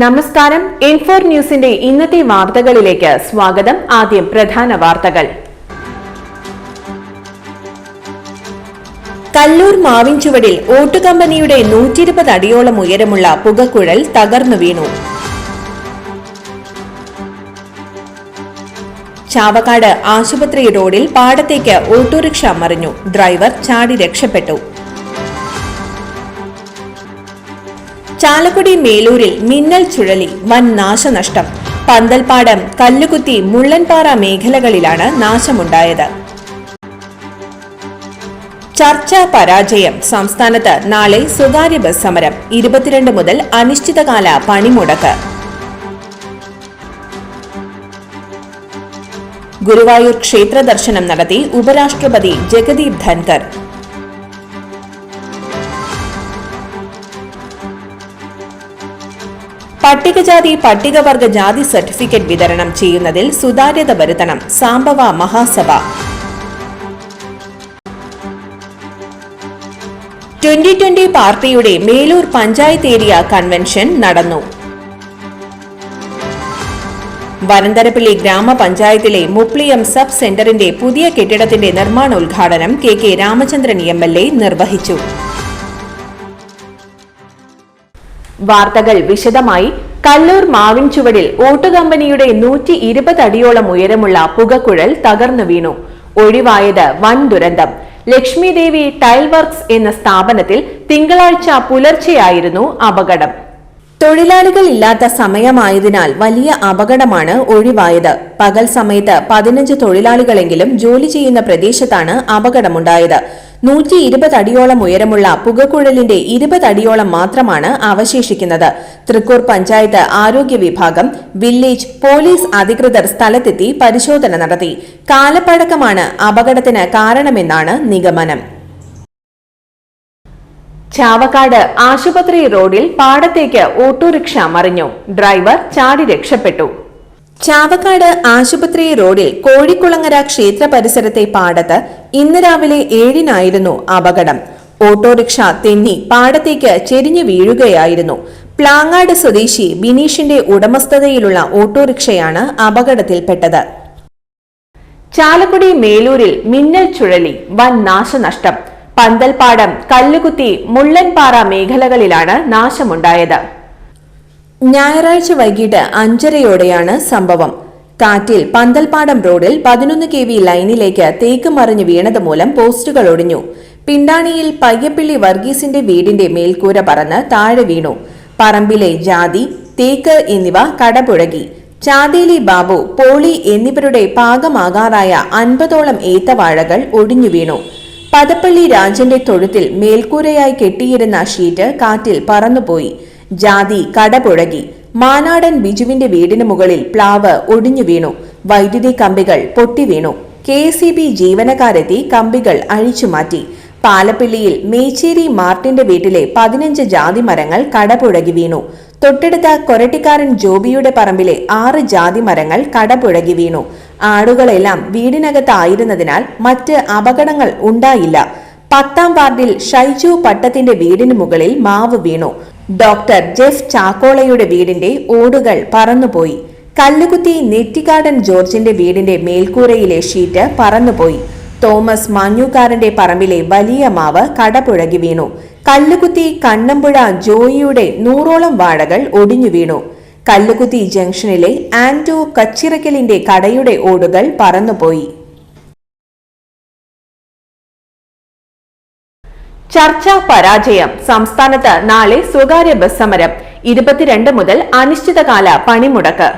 നമസ്കാരം. ഇൻഫോർ ന്യൂസിന്റെ ഇന്നത്തെ വാർത്തകളിലേക്ക് സ്വാഗതം. ആദ്യം പ്രധാന വാർത്തകൾ. കല്ലൂർ മാവിൻചുവടിൽ ഓട്ടുകമ്പനിയുടെ നൂറ്റിരുപത് അടിയോളം ഉയരമുള്ള പുകക്കുഴൽ തകർന്നു വീണു. ചാവക്കാട് ആശുപത്രി റോഡിൽ പാടത്തേക്ക് ഓട്ടോറിക്ഷ മറിഞ്ഞു. ഡ്രൈവർ ചാടി രക്ഷപ്പെട്ടു. ചാലക്കുടി മേലൂരിൽ മിന്നൽ ചുഴലി വൻ നാശനഷ്ടം. പന്തൽപ്പാടം കല്ലുകുത്തി മുള്ളൻപാറ മേഖലകളിലാണ് നാശമുണ്ടായത്. ചർച്ച പരാജയം. സംസ്ഥാനത്ത് നാളെ സ്വകാര്യ ബസ് സമരം. ഇരുപത്തിരണ്ട് മുതൽ അനിശ്ചിതകാല പണിമുടക്ക്. ഗുരുവായൂർ ക്ഷേത്ര ദർശനം നടത്തി ഉപരാഷ്ട്രപതി ജഗദീപ് ധൻകർ പട്ടികജാതി പട്ടികവർഗ ജാതി സർട്ടിഫിക്കറ്റ് വിതരണം ചെയ്യുന്നതിൽ സുതാര്യത വരുത്തണം. സാംബവ മഹാസഭ. ട്വന്റി ട്വന്റി പാർട്ടിയുടെ മേലൂർ പഞ്ചായത്ത് ഏരിയ കൺവെൻഷൻ നടന്നു. വരന്തരപ്പള്ളി ഗ്രാമപഞ്ചായത്തിലെ മുപ്ലിയം സബ് സെന്ററിന്റെ പുതിയ കെട്ടിടത്തിന്റെ നിർമ്മാണോദ്ഘാടനം K K Ramachandran M L A നിർവഹിച്ചു. വാർത്തകൾ വിശദമായി കല്ലൂർ മാവിൻചുവടിൽ ഓട്ടുകമ്പനിയുടെ നൂറ്റി ഇരുപത് അടിയോളം ഉയരമുള്ള പുകക്കുഴൽ തകർന്നു വീണു. ഒഴിവായത് വൻ ദുരന്തം. ലക്ഷ്മി ദേവി ടൈൽ വർക്ക്സ് എന്ന സ്ഥാപനത്തിൽ തിങ്കളാഴ്ച പുലർച്ചെയായിരുന്നു അപകടം. തൊഴിലാളികൾ ഇല്ലാത്ത സമയമായതിനാൽ വലിയ അപകടമാണ് ഒഴിവായത്. പകൽ സമയത്ത് പതിനഞ്ച് തൊഴിലാളികളെങ്കിലും ജോലി ചെയ്യുന്ന പ്രദേശത്താണ് അപകടമുണ്ടായത്. നൂറ്റി ഇരുപത് അടിയോളം ഉയരമുള്ള പുകക്കുഴലിന്റെ ഇരുപത് അടിയോളം മാത്രമാണ് അവശേഷിക്കുന്നത്. തൃക്കൂർ പഞ്ചായത്ത് ആരോഗ്യ വിഭാഗം വില്ലേജ് പോലീസ് അധികൃതർ സ്ഥലത്തെത്തി പരിശോധന നടത്തി. കാലപ്പഴക്കമാണ് അപകടത്തിന് കാരണമെന്നാണ് നിഗമനം. ചാവക്കാട് ആശുപത്രി റോഡിൽ പാടത്തേക്ക് ഓട്ടോറിക്ഷ മറിഞ്ഞു. ഡ്രൈവർ ചാടി രക്ഷപ്പെട്ടു. ചാവക്കാട് ആശുപത്രി റോഡിൽ കോഴിക്കുളങ്ങര ക്ഷേത്ര പരിസരത്തെ പാടത്ത് ഇന്ന് രാവിലെ ഏഴിനായിരുന്നു അപകടം. ഓട്ടോറിക്ഷ തെന്നി പാടത്തേക്ക് ചെരിഞ്ഞു വീഴുകയായിരുന്നു. പ്ലാങ്ങാട് സ്വദേശി ബിനീഷിന്റെ ഉടമസ്ഥതയിലുള്ള ഓട്ടോറിക്ഷയാണ് അപകടത്തിൽപ്പെട്ടത്. ചാലക്കുടി മേലൂരിൽ മിന്നൽ ചുഴലി വൻ നാശനഷ്ടം. പന്തൽപ്പാടം കല്ലുകുത്തി മുള്ളൻപാറ മേഖലകളിലാണ് നാശമുണ്ടായത്. ഞായറാഴ്ച വൈകിട്ട് അഞ്ചരയോടെയാണ് സംഭവം. കാറ്റിൽ പന്തൽപാടം റോഡിൽ പതിനൊന്ന് കെ വി ലൈനിലേക്ക് തേക്ക് മറിഞ്ഞു വീണത് മൂലം പോസ്റ്റുകൾ ഒടിഞ്ഞു. പിണ്ടാണിയിൽ പയ്യപ്പിള്ളി വർഗീസിന്റെ വീടിന്റെ മേൽക്കൂര പറന്ന് താഴെ വീണു. പറമ്പിലെ ജാതി തേക്ക് എന്നിവ കടപുഴകി. ചാതേലി ബാബു പോളി എന്നിവരുടെ പാകമാകാറായ അൻപതോളം ഏത്തവാഴകൾ ഒടിഞ്ഞു വീണു. പദപ്പള്ളി രാജന്റെ തൊഴുത്തിൽ മേൽക്കൂരയായി കെട്ടിയിരുന്ന ഷീറ്റ് കാറ്റിൽ പറന്നുപോയി. ജാതി കടപുഴകി മാനാടൻ ബിജുവിന്റെ വീടിന് മുകളിൽ പ്ലാവ് ഒടിഞ്ഞു വീണു. വൈദ്യുതി കമ്പികൾ പൊട്ടി വീണു. കെ സി ബി ജീവനക്കാരെത്തി കമ്പികൾ അഴിച്ചുമാറ്റി പാലപ്പിള്ളിയിൽ മേച്ചേരി മാർട്ടിന്റെ വീട്ടിലെ പതിനഞ്ച് ജാതി മരങ്ങൾ കടപുഴകി വീണു. തൊട്ടടുത്ത കൊരട്ടിക്കാരൻ ജോബിയുടെ പറമ്പിലെ ആറ് ജാതി മരങ്ങൾ കടപുഴകി വീണു. ആടുകളെല്ലാം വീടിനകത്തായിരുന്നതിനാൽ മറ്റ് അപകടങ്ങൾ ഉണ്ടായില്ല. പത്താം വാർഡിൽ ഷൈജു പട്ടത്തിന്റെ വീടിന് മുകളിൽ മാവ് വീണു. ഡോക്ടർ ജെഫ് ചാക്കോളയുടെ വീടിന്റെ ഓടുകൾ പറന്നുപോയി. കല്ലുകുത്തി നെറ്റിക്കാടൻ ജോർജിന്റെ വീടിന്റെ മേൽക്കൂരയിലെ ഷീറ്റ് പറന്നുപോയി. തോമസ് മാഞ്ഞൂക്കാരന്റെ പറമ്പിലെ വലിയ മാവ് കടപുഴകി വീണു. കല്ലുകുത്തി കണ്ണമ്പുഴ ജോയിയുടെ നൂറോളം വാഴകൾ ഒടിഞ്ഞു വീണു. കല്ലുകുത്തി ജംഗ്ഷനിലെ ആന്റോ കച്ചിറക്കലിന്റെ കടയുടെ ഓടുകൾ പറന്നുപോയി. ചർച്ചാ പരാജയം. സംസ്ഥാനത്ത് നാളെ സ്വകാര്യ ബസ് സമരം. ഇരുപത്തിരണ്ട് മുതൽ അനിശ്ചിതകാല പണിമുടക്ക്.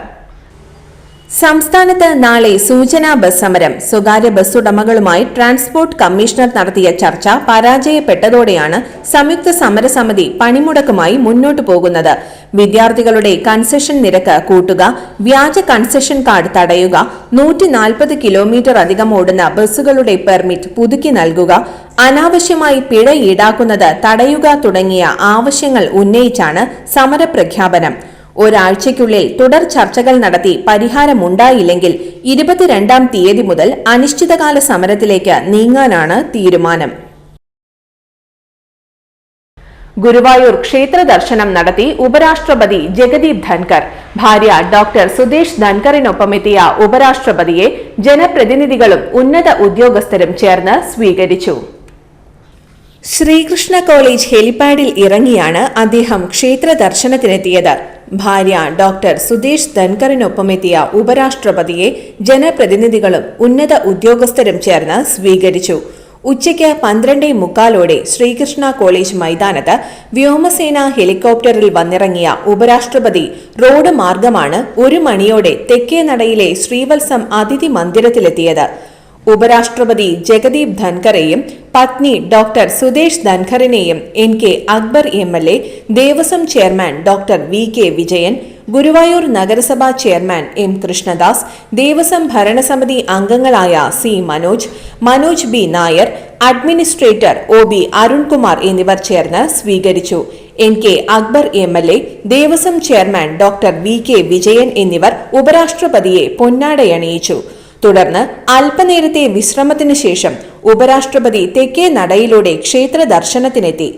സംസ്ഥാനത്ത് നാളെ സൂചനാ ബസ് സമരം. സ്വകാര്യ ബസ് ഉടമകളുമായി ട്രാൻസ്പോർട്ട് കമ്മീഷണർ നടത്തിയ ചർച്ച പരാജയപ്പെട്ടതോടെയാണ് സംയുക്ത സമരസമിതി പണിമുടക്കുമായി മുന്നോട്ടു പോകുന്നത്. വിദ്യാർത്ഥികളുടെ കൺസെഷൻ നിരക്ക് കൂട്ടുക വ്യാജ കൺസെഷൻ കാർഡ് തടയുക നൂറ്റി നാൽപ്പത് കിലോമീറ്റർ അധികം ഓടുന്ന ബസ്സുകളുടെ പെർമിറ്റ് പുതുക്കി നൽകുക അനാവശ്യമായി പിഴ ഈടാക്കുന്നത് തടയുക തുടങ്ങിയ ആവശ്യങ്ങൾ ഉന്നയിച്ചാണ് സമരപ്രഖ്യാപനം. ഒരാഴ്ചയ്ക്കുള്ളിൽ തുടർ ചർച്ചകൾ നടത്തി പരിഹാരമുണ്ടായില്ലെങ്കിൽ ഇരുപത്തിരണ്ടാം തീയതി മുതൽ അനിശ്ചിതകാല സമരത്തിലേക്ക് നീങ്ങാനാണ് തീരുമാനം. ഗുരുവായൂർ ക്ഷേത്ര ദർശനം നടത്തി ഉപരാഷ്ട്രപതി ജഗദീപ് ധൻകർ ഭാര്യ ഡോക്ടർ സുദേശ് ധൻകറിനൊപ്പമെത്തിയ ഉപരാഷ്ട്രപതിയെ ജനപ്രതിനിധികളും ഉന്നത ഉദ്യോഗസ്ഥരും ചേർന്ന് സ്വീകരിച്ചു. ശ്രീകൃഷ്ണ കോളേജ് ഹെലിപാഡിൽ ഇറങ്ങിയാണ് അദ്ദേഹം ക്ഷേത്ര ദർശനത്തിനെത്തിയത്. ഭാര്യ ഡോക്ടർ സുദേശ് ധൻകറിനൊപ്പമെത്തിയ ഉപരാഷ്ട്രപതിയെ ജനപ്രതിനിധികളും ഉന്നത ഉദ്യോഗസ്ഥരും ചേർന്ന് സ്വീകരിച്ചു. ഉച്ചയ്ക്ക് പന്ത്രണ്ടേ മുക്കാലോടെ ശ്രീകൃഷ്ണ കോളേജ് മൈതാനത്ത് വ്യോമസേന ഹെലികോപ്റ്ററിൽ വന്നിറങ്ങിയ ഉപരാഷ്ട്രപതി റോഡ് മാർഗമാണ് ഒരു മണിയോടെ തെക്കേ നടയിലെ ശ്രീവത്സം അതിഥി മന്ദിരത്തിലെത്തിയത്. ഉപരാഷ്ട്രപതി ജഗദീപ് ധൻഖറെയും പത്നി doctor Sudesh ധൻഖറിനെയും N K Akbar M L A Devaswom chairman doctor V K Vijayan Guruvayur നഗരസഭാ ചെയർമാൻ എം കൃഷ്ണദാസ് ദേവസ്വം ഭരണസമിതി അംഗങ്ങളായ C Manoj Manoj B Nair administrator O B Arunkumar എന്നിവർ ചേർന്ന് സ്വീകരിച്ചു. N K Akbar M L A Devaswom chairman doctor V K Vijayan എന്നിവർ ഉപരാഷ്ട്രപതിയെ പൊന്നാടയണിയിച്ചു. തുടർന്ന് അല്പനേരത്തെ വിശ്രമത്തിന് ശേഷം ഉപരാഷ്ട്രപതി തെക്കേ നടയിലൂടെ ക്ഷേത്ര ദർശനത്തിനെത്തി.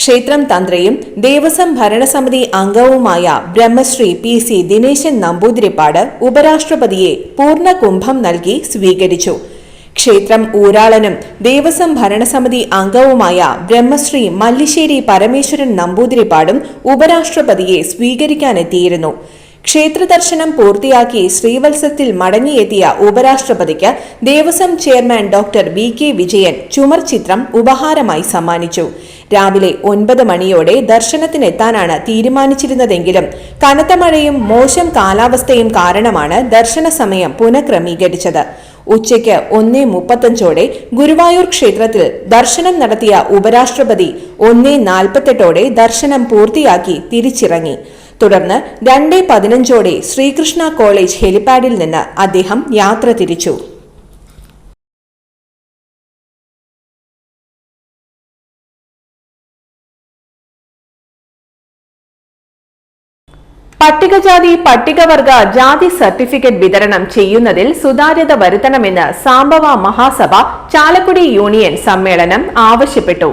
ക്ഷേത്രം തന്ത്രിയും ദേവസ്വം ഭരണസമിതി അംഗവുമായ ബ്രഹ്മശ്രീ പി സി ദിനേശൻ നമ്പൂതിരിപ്പാട് ഉപരാഷ്ട്രപതിയെ പൂർണ കുംഭം നൽകി സ്വീകരിച്ചു. ക്ഷേത്രം ഊരാളനും ദേവസ്വം ഭരണസമിതി അംഗവുമായ ബ്രഹ്മശ്രീ മല്ലിശ്ശേരി പരമേശ്വരൻ നമ്പൂതിരിപ്പാടും ഉപരാഷ്ട്രപതിയെ സ്വീകരിക്കാനെത്തിയിരുന്നു. ക്ഷേത്ര ദർശനം പൂർത്തിയാക്കി ശ്രീവത്സത്തിൽ മടങ്ങിയെത്തിയ ഉപരാഷ്ട്രപതിക്ക് Devaswom chairman doctor V K Vijayan ചുമർ ചിത്രം ഉപഹാരമായി സമ്മാനിച്ചു. രാവിലെ ഒൻപത് മണിയോടെ ദർശനത്തിനെത്താനാണ് തീരുമാനിച്ചിരുന്നതെങ്കിലും കനത്ത മഴയും മോശം കാലാവസ്ഥയും കാരണമാണ് ദർശന സമയം പുനഃക്രമീകരിച്ചത്. ഉച്ചയ്ക്ക് ഒന്നേ മുപ്പത്തഞ്ചോടെ ഗുരുവായൂർ ക്ഷേത്രത്തിൽ ദർശനം നടത്തിയ ഉപരാഷ്ട്രപതി ഒന്നേ നാൽപ്പത്തെട്ടോടെ ദർശനം പൂർത്തിയാക്കി തിരിച്ചിറങ്ങി. തുടർന്ന് രണ്ട് പതിനഞ്ചോടെ ശ്രീകൃഷ്ണ കോളേജ് ഹെലിപാഡിൽ നിന്ന് അദ്ദേഹം യാത്ര തിരിച്ചു. പട്ടികജാതി പട്ടികവർഗ ജാതി സർട്ടിഫിക്കറ്റ് വിതരണം ചെയ്യുന്നതിൽ സുതാര്യത വരുത്തണമെന്ന് സാംബവ മഹാസഭ ചാലക്കുടി യൂണിയൻ സമ്മേളനം ആവശ്യപ്പെട്ടു.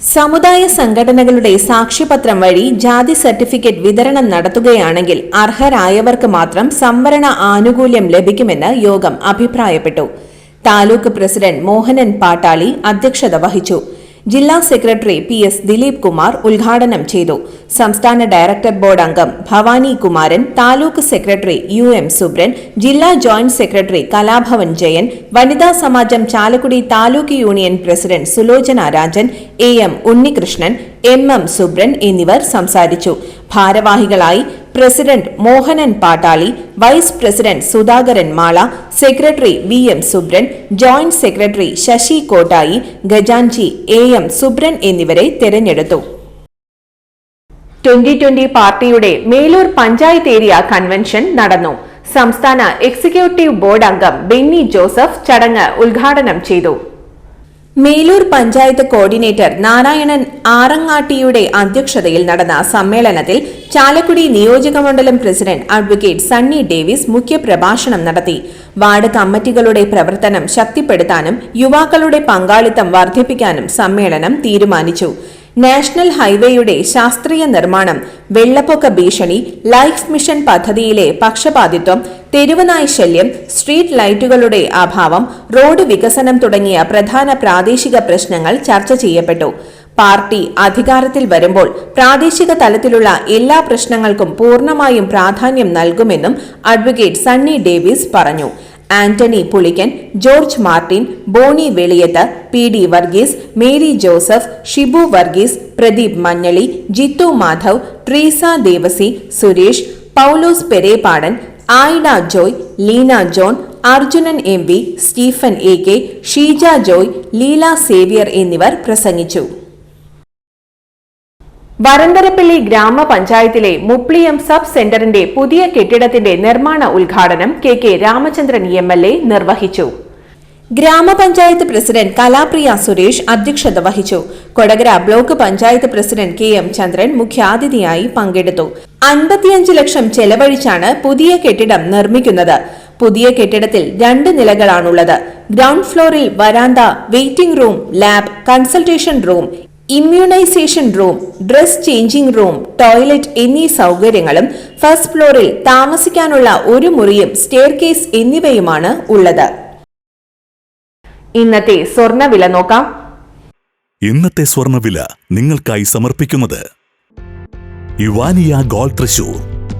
സമുദായ സംഘടനകളുടെ സാക്ഷ്യപത്രം വഴി ജാതി സർട്ടിഫിക്കറ്റ് വിതരണം നടത്തുകയാണെങ്കിൽ അർഹരായവർക്ക് മാത്രം സംവരണ ആനുകൂല്യം ലഭിക്കുമെന്ന് യോഗം അഭിപ്രായപ്പെട്ടു. താലൂക്ക് പ്രസിഡന്റ് മോഹനൻ പാട്ടാളി അധ്യക്ഷത വഹിച്ചു. ജില്ലാ secretary P S Dileep Kumar ഉദ്ഘാടനം ചെയ്തു. സംസ്ഥാന ഡയറക്ടർ ബോർഡ് അംഗം Bhavani Kumaran taluk secretary U M Subran ജില്ലാ ജോയിന്റ് സെക്രട്ടറി കലാഭവൻ ജയൻ വനിതാ സമാജം Chalakudy taluk union president Sulochana Rajan A M Unnikrishnan M M Subran എന്നിവർ സംസാരിച്ചു. ഭാരവാഹികളായി president Mohanan Pattali vice president Sudhakaran Mala secretary V M Subran joint secretary Sasi Kottayi Gajanji A M Subran എന്നിവരെ തെരഞ്ഞെടുത്തു. Twenty twenty പാർട്ടിയുടെ Melur panchayat area convention നടന്നു. സംസ്ഥാന executive board അംഗം Benny Joseph ചടങ്ങ് ഉദ്ഘാടനം ചെയ്തു. മേലൂർ പഞ്ചായത്ത് കോർഡിനേറ്റർ നാരായണൻ ആറങ്ങാട്ടിയുടെ അധ്യക്ഷതയിൽ നടന്ന സമ്മേളനത്തിൽ ചാലക്കുടി നിയോജകമണ്ഡലം പ്രസിഡന്റ് അഡ്വക്കേറ്റ് സണ്ണി ഡേവിസ് മുഖ്യപ്രഭാഷണം നടത്തി. വാർഡ് കമ്മിറ്റികളുടെ പ്രവർത്തനം ശക്തിപ്പെടുത്താനും യുവാക്കളുടെ പങ്കാളിത്തം വർദ്ധിപ്പിക്കാനും സമ്മേളനം തീരുമാനിച്ചു. നാഷണൽ ഹൈവേയുടെ ശാസ്ത്രീയ നിർമ്മാണം വെള്ളപ്പൊക്ക ഭീഷണി ലൈഫ് മിഷൻ പദ്ധതിയിലെ പക്ഷപാതിത്വം തെരുവുനായ് ശല്യം സ്ട്രീറ്റ് ലൈറ്റുകളുടെ അഭാവം റോഡ് വികസനം തുടങ്ങിയ പ്രധാന പ്രാദേശിക പ്രശ്നങ്ങൾ ചർച്ച ചെയ്യപ്പെട്ടു. പാർട്ടി അധികാരത്തിൽ വരുമ്പോൾ പ്രാദേശിക തലത്തിലുള്ള എല്ലാ പ്രശ്നങ്ങൾക്കും പൂർണമായും പ്രാധാന്യം നൽകുമെന്നും അഡ്വക്കേറ്റ് സണ്ണി ഡേവിസ് പറഞ്ഞു. Antony Pulikkan George Martin Boney Veliyath P D Varghese Mary Joseph Shibu Varghese Pradeep Manjali Jithu Madhav Treesa Devassy Suresh Paulose Perepadan Aida Joy Leena John Arjunan M V Stephen A K Sheeja Joy Leela Xavier എന്നിവർ പ്രസംഗിച്ചു. വരന്തരപ്പള്ളി ഗ്രാമപഞ്ചായത്തിലെ Mupliyam sub സെന്ററിന്റെ പുതിയ കെട്ടിടത്തിന്റെ നിർമ്മാണ ഉദ്ഘാടനം K K Ramachandran M L A നിർവഹിച്ചു. ഗ്രാമപഞ്ചായത്ത് പ്രസിഡന്റ് കലാപ്രിയ സുരേഷ് അധ്യക്ഷത വഹിച്ചു. Kodakara block panchayat president K M Chandran മുഖ്യാതിഥിയായി പങ്കെടുത്തു. അൻപത്തിയഞ്ച് ലക്ഷം ചെലവഴിച്ചാണ് പുതിയ കെട്ടിടം നിർമ്മിക്കുന്നത്. പുതിയ കെട്ടിടത്തിൽ രണ്ട് നിലകളാണുള്ളത്. ഗ്രൗണ്ട് ഫ്ലോറിൽ വരാന്ത waiting room lab consultation room immunisation room dress changing room toilet എന്നീ സൗകര്യങ്ങളും ഫസ്റ്റ് ഫ്ലോറിൽ താമസിക്കാനുള്ള ഒരു മുറിയും സ്റ്റെയർ കേസ് എന്നിവയുമാണ് ഉള്ളത്. ഇന്നത്തെ സ്വർണവില നോക്കാം. ഇന്നത്തെ സ്വർണവില നിങ്ങൾക്കായി സമർപ്പിക്കുന്നത് യുവാനിയ ഗോൾ തൃശൂർ.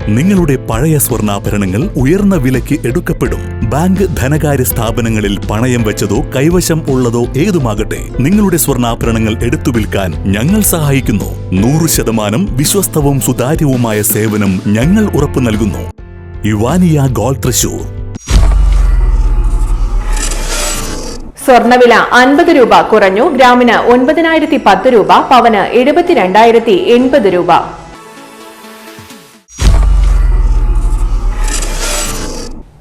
നിങ്ങളുടെ പഴയ സ്വർണാഭരണങ്ങൾ ഉയർന്ന വിലയ്ക്ക് എടുക്കപ്പെടും. ബാങ്ക് ധനകാര്യ സ്ഥാപനങ്ങളിൽ പണയം വെച്ചതോ കൈവശം ഉള്ളതോ ഏതുമാകട്ടെ നിങ്ങളുടെ സ്വർണാഭരണങ്ങൾ എടുത്തു വിൽക്കാൻ ഞങ്ങൾ സഹായിക്കുന്നു. നൂറ് ശതമാനം വിശ്വസ്തവും സുതാര്യവുമായ സേവനം ഞങ്ങൾ ഉറപ്പു നൽകുന്നു. യുവാനിയ ഗോൾ തൃശൂർ. സ്വർണവില അൻപത് രൂപ കുറഞ്ഞു. ഗ്രാമിന് ഒൻപതിനായിരത്തി പത്ത് രൂപ പവന് എഴുപത്തിരണ്ടായിരത്തി എൺപത് രൂപ.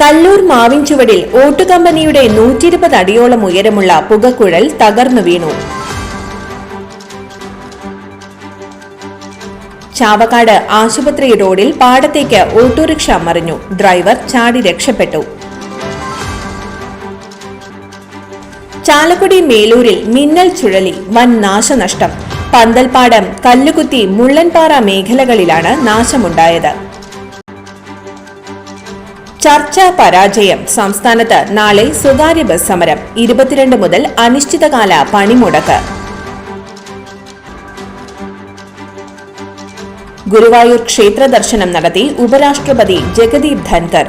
കല്ലൂർ മാവിൻചുവടിൽ ഓട്ടുകമ്പനിയുടെ നൂറ്റിയിരുപത് അടിയോളം ഉയരമുള്ള പുകക്കുഴൽ തകർന്നു വീണു. ചാവക്കാട് ആശുപത്രി റോഡിൽ പാടത്തേക്ക് ഓട്ടോറിക്ഷ മറിഞ്ഞു. ഡ്രൈവർ ചാടി രക്ഷപ്പെട്ടു. ചാലക്കുടി മേലൂരിൽ മിന്നൽ ചുഴലി വൻ നാശനഷ്ടം. പന്തൽപ്പാടം കല്ലുകുത്തി മുള്ളൻപാറ മേഖലകളിലാണ് നാശമുണ്ടായത്. ചർച്ചാ പരാജയം. സംസ്ഥാനത്ത് നാളെ സ്വകാര്യ ബസ് സമരം. ഇരുപത്തിരണ്ട് മുതൽ അനിശ്ചിതകാല പണിമുടക്ക്. ഗുരുവായൂർ ക്ഷേത്ര ദർശനം നടത്തി ഉപരാഷ്ട്രപതി ജഗദീപ് ധൻകർ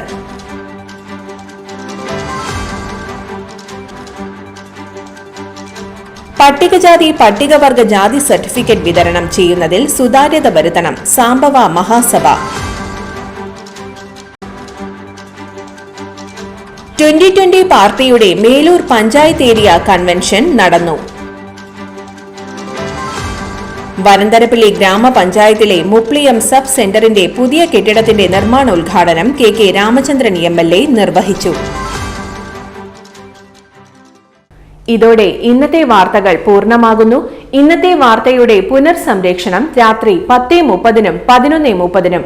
പട്ടികജാതി പട്ടികവർഗ ജാതി സർട്ടിഫിക്കറ്റ് വിതരണം ചെയ്യുന്നതിൽ സുതാര്യത വരുത്തണം സാംബവ മഹാസഭ. ട്വന്റി ട്വന്റി പാർട്ടിയുടെ മേലൂർ പഞ്ചായത്ത് ഏരിയ കൺവെൻഷൻ നടന്നു. വനന്തരപ്പിള്ളി ഗ്രാമപഞ്ചായത്തിലെ മുപ്ലിയം സബ് സെന്ററിന്റെ പുതിയ കെട്ടിടത്തിന്റെ നിർമ്മാണോദ്ഘാടനം K K Ramachandran M L A നിർവഹിച്ചു. ഇതോടെ ഇന്നത്തെ വാർത്തകൾ പൂർണമാകുന്നു. ഇന്നത്തെ വാർത്തയുടെ പുനർസംരക്ഷണം രാത്രി പത്തേ മുപ്പതിനും പതിനൊന്നേ മുപ്പതിനും.